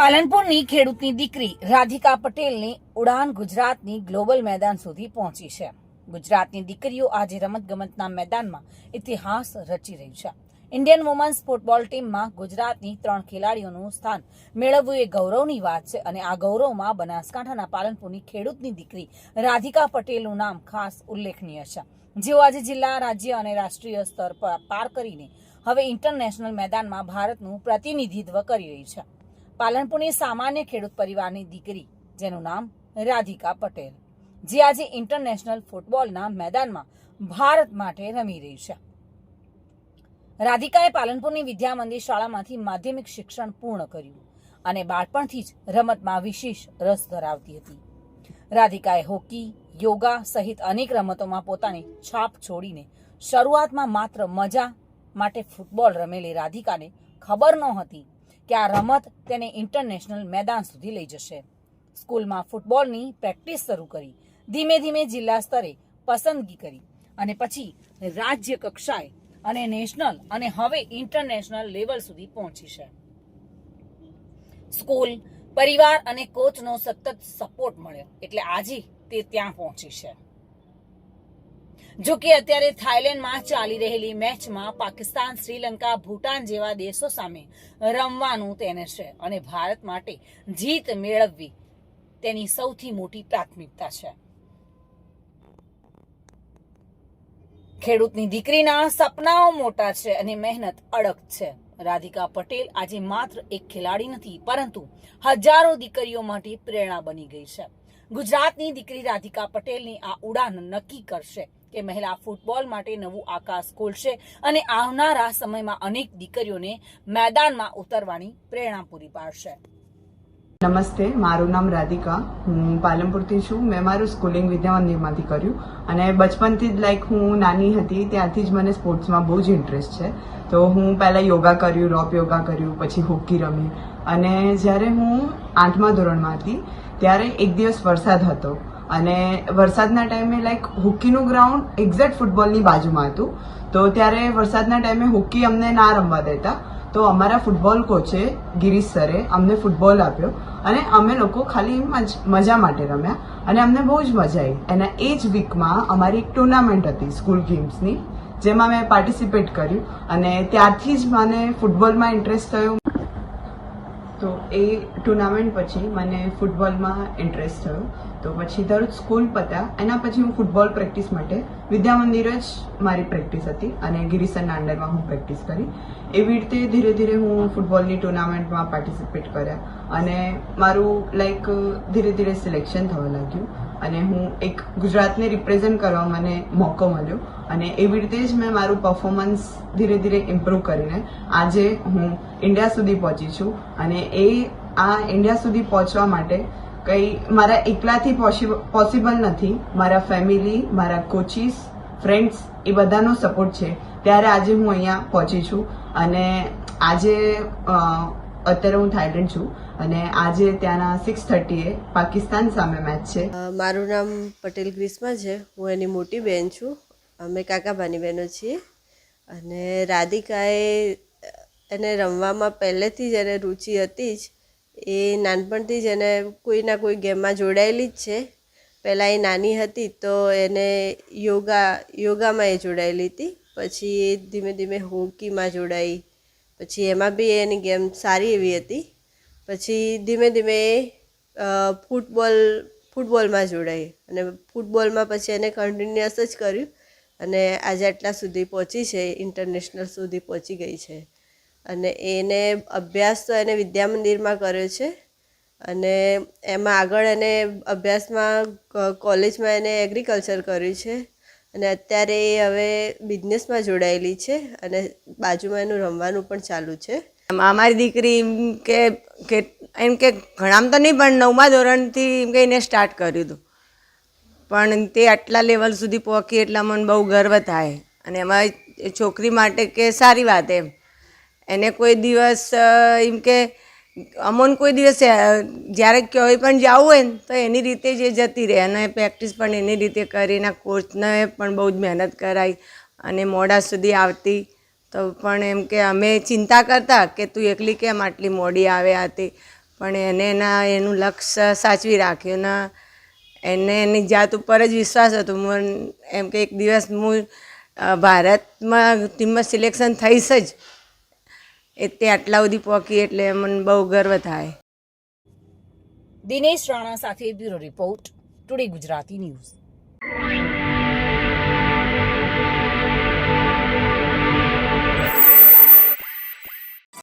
પાલનપુરની ખેડૂતની દીકરી રાધિકા પટેલની ઉડાન ગુજરાતની ગ્લોબલ મેદાન સુધી પહોંચી છે. ગુજરાતની દીકરીઓ આજે રમતગમતના મેદાનમાં ઇતિહાસ રચી રહી છે. ઇન્ડિયન વુમન્સ ફૂટબોલ ટીમમાં ગુજરાતની ત્રણ ખેલાડીઓનું સ્થાન મેળવવું એ ગૌરવની વાત છે અને આ ગૌરવમાં બનાસકાંઠાના પાલનપુરની ખેડૂતની દીકરી રાધિકા પટેલનું નામ ખાસ ઉલ્લેખનીય છે. જેઓ આજે જિલ્લા, રાજ્ય અને રાષ્ટ્રીય સ્તર પર પાર કરીને હવે ઇન્ટરનેશનલ મેદાનમાં ભારતનું પ્રતિનિધિત્વ કરી રહી છે. પાલનપુરની સામાન્ય ખેડૂત પરિવારની દીકરી, જેનું નામ રાધિકા પટેલ, જે આજે ઇન્ટરનેશનલ ફૂટબોલના મેદાનમાં ભારત માટે રમી રહી છે. રાધિકાએ પાલનપુરની વિદ્યા મંદિર શાળામાંથી માધ્યમિક શિક્ષણ પૂર્ણ કર્યું અને બાળપણથી જ રમતમાં વિશેષ રસ ધરાવતી હતી. રાધિકાએ હોકી, યોગા સહિત અનેક રમતોમાં પોતાની છાપ છોડીને શરૂઆતમાં માત્ર મજા માટે ફૂટબોલ રમેલી રાધિકાને ખબર નહોતી કે આ રમત તેને ઇન્ટરનેશનલ મેદાન સુધી લઈ જશે. સ્કૂલમાં ફૂટબોલની પ્રેક્ટિસ શરૂ કરી, ધીમે ધીમે જિલ્લા સ્તરે પસંદગી કરી અને પછી રાજ્ય કક્ષાએ અને નેશનલ અને હવે ઇન્ટરનેશનલ લેવલ સુધી પહોંચી છે. સ્કૂલ, પરિવાર અને કોચનો સતત સપોર્ટ મળ્યો, એટલે આજે તે ત્યાં પહોંચી છે. જો કે અત્યારે થાઇલેન્ડમાં ચાલી રહેલી મેચમાં પાકિસ્તાન, શ્રીલંકા, ભૂટાન જેવા દેશો સામે રમવાનું તેને છે અને ભારત માટે જીત મેળવવી તેની સૌથી મોટી પ્રાથમિકતા છે. ખેડૂતની દીકરીના સપનાઓ મોટા છે અને મહેનત અડગ છે. રાધિકા પટેલ આજે માત્ર એક ખેલાડી નથી, પરંતુ હજારો દીકરીઓ માટે પ્રેરણા બની ગઈ છે. ગુજરાતની દીકરી રાધિકા પટેલની આ ઉડાન નક્કી કરશે. કે મહિલા ફૂટબોલ માટે નવું આકાશ ખોલશે અને આવનારા સમયમાં અનેક દીકરીઓને મેદાનમાં ઉતરવાની પ્રેરણા પૂરી પાડશે. નમસ્તે, મારું નામ રાધિકા. હું પાલનપુરથી છું. મેં મારું સ્કૂલિંગ વિદ્યા મંદિરમાંથી કર્યું અને બચપનથી જ લાઈક હું નાની હતી ત્યાંથી જ મને સ્પોર્ટ્સમાં બહુ જ ઇન્ટરેસ્ટ છે. તો હું પહેલાં યોગા કર્યું રોપ યોગા કર્યું, પછી હોકી રમી. અને જ્યારે હું આઠમા ધોરણમાં હતી, ત્યારે એક દિવસ વરસાદ હતો. અને વરસાદના ટાઈમે લાઈક હોકીનું ગ્રાઉન્ડ એક્ઝેક્ટ ફૂટબોલની બાજુમાં હતું. તો ત્યારે વરસાદના ટાઈમે હોકી અમને ના રમવા દેતા. તો અમારા ફૂટબોલ કોચે ગિરીશ સરે, અમને ફૂટબોલ આપ્યો. અને અમે લોકો ખાલી મજ- માટે રમ્યા. અને અમને બહુ જ મજા આવી. અને એ જ વીકમાં અમારી એક ટુર્નામેન્ટ હતી સ્કૂલ ગેમ્સની જેમાં મેં પાર્ટિસિપેટ કર્યું. અને ત્યારથી જ મને ફૂટબોલમાં ઇન્ટરેસ્ટ થયો. તો એ ટુર્નામેન્ટ પછી મને ફૂટબોલમાં ઇન્ટરેસ્ટ થયો. તો પછી દરરોજ સ્કૂલ પત્યા, એના પછી હું ફૂટબોલ પ્રેક્ટિસ માટે વિદ્યા મંદિર જ મારી પ્રેક્ટિસ હતી અને ગિરીસરના અંડરમાં હું પ્રેક્ટિસ કરી. એવી રીતે ધીરે ધીરે હું ફૂટબોલની ટુર્નામેન્ટમાં પાર્ટિસિપેટ કર્યા અને મારું લાઈક ધીરે ધીરે સિલેક્શન થવા લાગ્યું. અને હું એક ગુજરાતને રિપ્રેઝેન્ટ કરવા મને મોકો મળ્યો. અને એવી રીતે જ મેં મારું પરફોર્મન્સ ધીરે ધીરે ઇમ્પ્રૂવ કરીને આજે હું ઇન્ડિયા સુધી પહોંચી છું. અને એ, આ ઇન્ડિયા સુધી પહોંચવા માટે કંઈ મારા એકલાથી પોસિબલ નથી. મારા ફેમિલી મારા કોચીસ ફ્રેન્ડ્સ એ બધાનો સપોર્ટ છે. ત્યારે આજે હું અહીંયા પહોંચી છું. અને આજે અત્યારે હું થાઈલેન્ડ છું. અને આજે ત્યાંના સિક્સ થર્ટીએ પાકિસ્તાન સામે મેચ છે. મારું નામ પટેલ ગ્રીષ્મા છે. હું એની મોટી બહેન છું. અમે કાકાબાની બહેનો છીએ. અને રાધિકાએ એને રમવામાં પહેલેથી જ એને રુચિ હતી જ. એ નાનપણથી જ એને કોઈના કોઈ ગેમમાં જોડાયેલી જ છે. પહેલાં એ નાની હતી તો એને યોગા, યોગામાં એ જોડાયેલી હતી. પછી એ ધીમે ધીમે હોકીમાં જોડાઈ. પછી એમાં બી એની ગેમ સારી એવી હતી. પછી ધીમે ધીમે ફૂટબોલ, ફૂટબોલમાં જોડાઈ. અને ફૂટબોલમાં પછી એને કન્ટિન્યુઅસ જ કર્યું. અને આજે આટલા સુધી પહોંચી છે ઇન્ટરનેશનલ સુધી પહોંચી ગઈ છે. અને એને અભ્યાસ તો એને વિદ્યા મંદિરમાં કર્યો છે. અને એમાં આગળ એને અભ્યાસમાં કોલેજમાં એને એગ્રીકલ્ચર કર્યું છે. અને અત્યારે એ હવે બિઝનેસમાં જોડાયેલી છે. અને બાજુમાં એનું રમવાનું પણ ચાલુ છે. અમારી દીકરી એમ કે એમ કે ઘણામાં તો નહીં, પણ નવમા ધોરણથી એમ કે એને સ્ટાર્ટ કર્યું હતું. પણ તે આટલા લેવલ સુધી પહોંચી એટલા મને બહુ ગર્વ થાય. અને એમાં છોકરી માટે કે સારી વાત એમ. એને કોઈ દિવસ એમ કે, અમોન કોઈ દિવસ જ્યારે કોઈ પણ જવું હોય ને, તો એની રીતે જ એ જતી રહે. અને પ્રેક્ટિસ પણ એની રીતે કરી એના કોચને પણ બહુ જ મહેનત કરાવી અને મોડા સુધી આવતી. તો પણ એમ કે અમે ચિંતા કરતા કે તું એકલી કેમ આટલી મોડી આવે હતી પણ એને એના એનું લક્ષ્ય સાચવી રાખ્યું ને એને એની જાત ઉપર જ વિશ્વાસ હતો. મને એમ કે એક દિવસ હું ભારતમાં ટીમમાં સિલેક્શન થઈશ જ. એ તે આટલા સુધી પહોંચી એટલે મને બહુ ગર્વ થાય. દિનેશ રાણા સાથે bureau report, today Gujarati news.